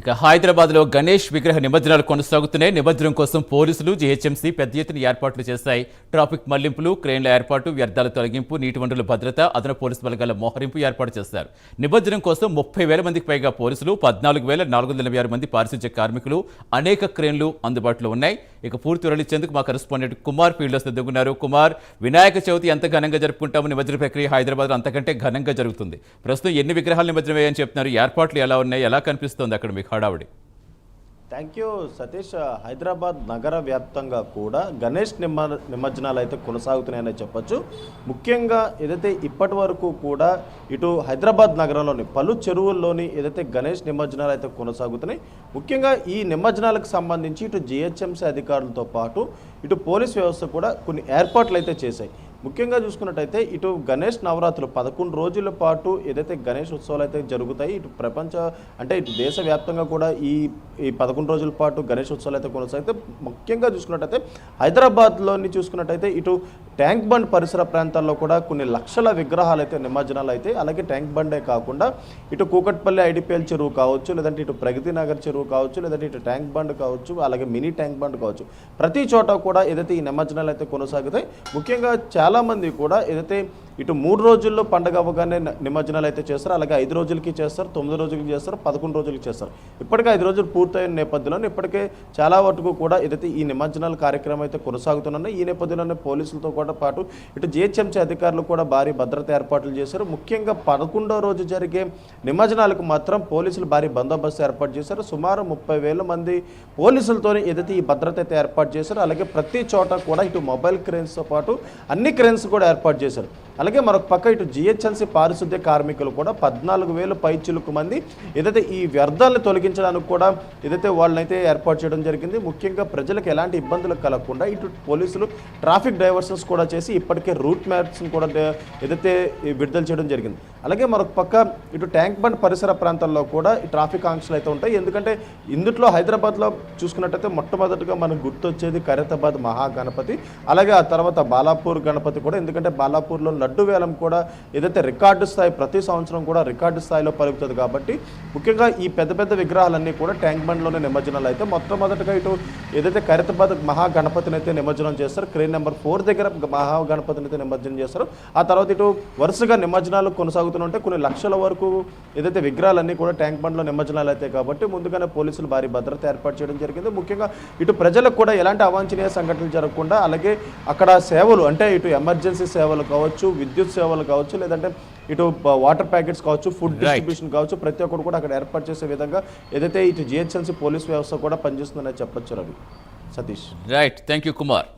ఇక హైదరాబాద్లో గణేష్ విగ్రహ నిమజ్జనాలు కొనసాగుతున్నాయి. నిమజ్జనం కోసం పోలీసులు జీహెచ్ఎంసీ పెద్ద ఎత్తున ఏర్పాట్లు చేశాయి. ట్రాఫిక్ మళ్ళింపులు క్రేన్ల ఏర్పాటు వ్యర్థాల తొలగింపు నీటి వనరుల భద్రత అదన పోలీసు బలగాల మోహరింపు ఏర్పాటు చేశారు. నిమజ్జనం కోసం ముప్పై వేల మందికి పైగా పోలీసులు పద్నాలుగు వేల నాలుగు వందల ఆరు మంది పారిశుధ్య కార్మికులు అనేక క్రేన్లు అందుబాటులో ఉన్నాయి. ఇక పూర్తి వివరాలిచ్చేందుకు మా కరెస్పాండెంట్ కుమార్ ఫీల్డ్ సిద్ధంగున్నారు కుమార్ వినాయక చవితి ఎంత ఘనంగా జరుపుకుంటాము నిమజ్జన ప్రక్రియ హైదరాబాద్లో అంతకంటే ఘనంగా జరుగుతుంది. ప్రస్తుతం ఎన్ని విగ్రహాలు నిమజ్జనమయ్యాయని చెప్తున్నారు? ఏర్పాట్లు ఎలా ఉన్నాయి? ఎలా కనిపిస్తుంది అక్కడ మీకు హడావుడి? థ్యాంక్ యూ సతీష్ హైదరాబాద్ నగర వ్యాప్తంగా కూడా గణేష్ నిమ నిమజ్జనాలు అయితే కొనసాగుతున్నాయని చెప్పొచ్చు. ముఖ్యంగా ఏదైతే ఇప్పటి వరకు కూడా ఇటు హైదరాబాద్ నగరంలోని పలు చెరువుల్లోని ఏదైతే గణేష్ నిమజ్జనాలు అయితే కొనసాగుతున్నాయి ముఖ్యంగా ఈ నిమజ్జనాలకు సంబంధించి ఇటు జిహెచ్ఎంసీ అధికారులతో పాటు ఇటు పోలీస్ వ్యవస్థ కూడా కొన్ని ఏర్పాట్లు అయితే చేశాయి. ముఖ్యంగా చూసుకున్నట్టయితే ఇటు గణేష్ నవరాత్రులు పదకొండు రోజుల పాటు ఏదైతే గణేష్ ఉత్సవాలు అయితే జరుగుతాయి ఇటు ప్రపంచ అంటే ఇటు దేశవ్యాప్తంగా కూడా ఈ ఈ పదకొండు రోజుల పాటు గణేష్ ఉత్సవాలు అయితే కొనసాగితే ముఖ్యంగా చూసుకున్నట్టయితే హైదరాబాద్లోని చూసుకున్నట్టయితే ఇటు ట్యాంక్ బండ్ పరిసర ప్రాంతాల్లో కూడా కొన్ని లక్షల విగ్రహాలు అయితే నిమజ్జనాలు అయితే అలాగే ట్యాంక్ బండే కాకుండా ఇటు కూకట్పల్లి ఐడిపిఎల్ చెరువు కావచ్చు లేదంటే ఇటు ప్రగతి నగర్ చెరువు కావచ్చు లేదంటే ఇటు ట్యాంక్ బండ్ కావచ్చు అలాగే మినీ ట్యాంక్ బండ్ కావచ్చు. ప్రతి చోట కూడా ఏదైతే ఈ నిమజ్జనాలు అయితే కొనసాగుతాయి ముఖ్యంగా చాలామంది కూడా ఏదైతే ఇటు మూడు రోజుల్లో పండగ అవ్వగానే నిమజ్జనాలు అయితే చేస్తారు అలాగే ఐదు రోజులకి చేస్తారు తొమ్మిది రోజులకి చేస్తారు పదకొండు రోజులకి చేస్తారు. ఇప్పటికే ఐదు రోజులు పూర్తయిన నేపథ్యంలో ఇప్పటికే చాలా వరకు కూడా ఏదైతే ఈ నిమజ్జనాల కార్యక్రమం అయితే కొనసాగుతున్నాయి ఈ నేపథ్యంలోనే పోలీసులతో కూడా పాటు ఇటు జిహెచ్ఎంసీ అధికారులు కూడా భారీ భద్రత ఏర్పాట్లు చేశారు. ముఖ్యంగా పదకొండో రోజు జరిగే నిమజ్జనాలకు మాత్రం పోలీసులు భారీ బందోబస్తు ఏర్పాటు చేశారు. సుమారు ముప్పై వేల మంది పోలీసులతోనే ఏదైతే ఈ భద్రత అయితే ఏర్పాటు చేశారు అలాగే ప్రతి చోట కూడా ఇటు మొబైల్ క్రేన్స్తో పాటు అన్ని క్రేన్స్ కూడా ఏర్పాటు చేశారు. అలాగే మరొక పక్క ఇటు జిహెచ్ఎంసీ పారిశుద్ధ్య కార్మికులు కూడా పద్నాలుగు వేలు పైచులకు మంది ఏదైతే ఈ వ్యర్థాలను తొలగించడానికి కూడా ఏదైతే వాళ్ళనైతే ఏర్పాటు చేయడం జరిగింది ముఖ్యంగా ప్రజలకు ఎలాంటి ఇబ్బందులు కలగకుండా ఇటు పోలీసులు ట్రాఫిక్ డైవర్షన్స్ కూడా చేసి ఇప్పటికే రూట్ మ్యాప్స్ని కూడా ఏదైతే విడుదల చేయడం జరిగింది. అలాగే మరొక పక్క ఇటు ట్యాంక్ బండ్ పరిసర ప్రాంతాల్లో కూడా ఈ ట్రాఫిక్ ఆంక్షలు అయితే ఉంటాయి. ఎందుకంటే ఇందుట్లో హైదరాబాద్లో చూసుకున్నట్టయితే మొట్టమొదటిగా మనకు గుర్తొచ్చేది ఖైరతాబాద్ మహాగణపతి అలాగే ఆ తర్వాత బాలాపూర్ గణపతి కూడా. ఎందుకంటే బాలాపూర్లో లడ్డు వేలం కూడా ఏదైతే రికార్డు స్థాయి ప్రతి సంవత్సరం కూడా రికార్డు స్థాయిలో పలుకుతుంది కాబట్టి ముఖ్యంగా ఈ పెద్ద పెద్ద విగ్రహాలన్నీ కూడా ట్యాంక్ బండ్లోనే నిమజ్జనాలు అయితే మొట్టమొదటిగా ఇటు ఏదైతే ఖైరతాబాద్ మహాగణపతిని అయితే నిమజ్జనం చేస్తారు క్రేన్ నెంబర్ ఫోర్ దగ్గర మహాగణపతిని అయితే నిమజ్జనం చేస్తారు. ఆ తర్వాత ఇటు వరుసగా నిమజ్జనాలు కొనసాగుతుంటే కొన్ని లక్షల వరకు ఏదైతే విగ్రహాలన్నీ కూడా ట్యాంక్ బండ్లో నిమజ్జనాలు అయితే కాబట్టి ముందుగానే పోలీసులు భారీ భద్రత ఏర్పాటు చేయడం జరిగింది. ముఖ్యంగా ఇటు ప్రజలకు కూడా ఎలాంటి అవాంఛనీయ సంఘటనలు జరగకుండా అలాగే అక్కడ సేవలు అంటే ఇటు ఎమర్జెన్సీ సేవలు కావచ్చు విద్యుత్ సేవలు కావచ్చు లేదంటే ఇటు వాటర్ ప్యాకెట్స్ కావచ్చు ఫుడ్ డిస్ట్రిబ్యూషన్ కావచ్చు ప్రతి ఒక్కరు కూడా అక్కడ ఏర్పాటు చేసే విధంగా ఏదైతే ఇటు జిహెచ్ఎంసీ పోలీస్ వ్యవస్థ కూడా పనిచేస్తుందనే చెప్పొచ్చు Ravi. Satish. Right thank you Kumar